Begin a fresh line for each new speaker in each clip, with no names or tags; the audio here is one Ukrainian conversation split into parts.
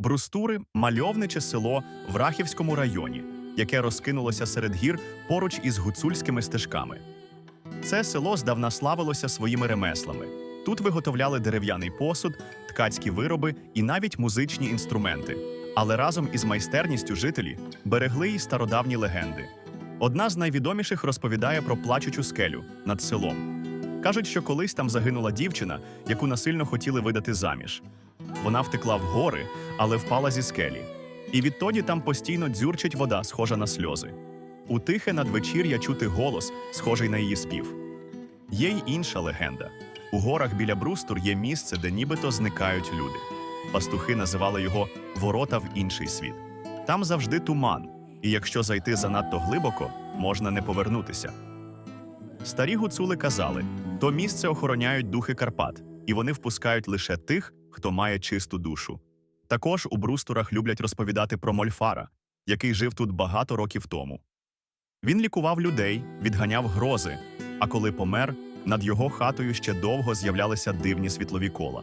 Брустури мальовниче село в Рахівському районі, яке розкинулося серед гір поруч із гуцульськими стежками. Це село здавна славилося своїми ремеслами. Тут виготовляли дерев'яний посуд, ткацькі вироби і навіть музичні інструменти. Але разом із майстерністю жителі берегли й стародавні легенди. Одна з найвідоміших розповідає про плачучу скелю над селом. Кажуть, що колись там загинула дівчина, яку насильно хотіли видати заміж. Вона втекла в гори, але впала зі скелі. І відтоді там постійно дзюрчить вода, схожа на сльози. У тихе надвечір'я чути голос, схожий на її спів. Є й інша легенда. У горах біля Брустур є місце, де нібито зникають люди. Пастухи називали його ворота в інший світ. Там завжди туман, і якщо зайти занадто глибоко, можна не повернутися. Старі гуцули казали, то місце охороняють духи Карпат, і вони впускають лише тих, хто має чисту душу. Також у Брустурах люблять розповідати про Мольфара, який жив тут багато років тому. Він лікував людей, відганяв грози, а коли помер, над його хатою ще довго з'являлися дивні світлові кола.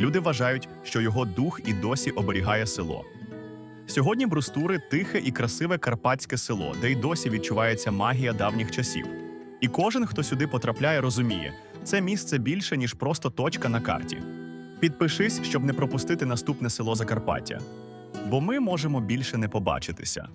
Люди вважають, що його дух і досі оберігає село. Сьогодні Брустури тихе і красиве карпатське село, де й досі відчувається магія давніх часів. І кожен, хто сюди потрапляє, розуміє, це місце більше, ніж просто точка на карті. Підпишись, щоб не пропустити наступне село Закарпаття. Бо ми можемо більше не побачитися.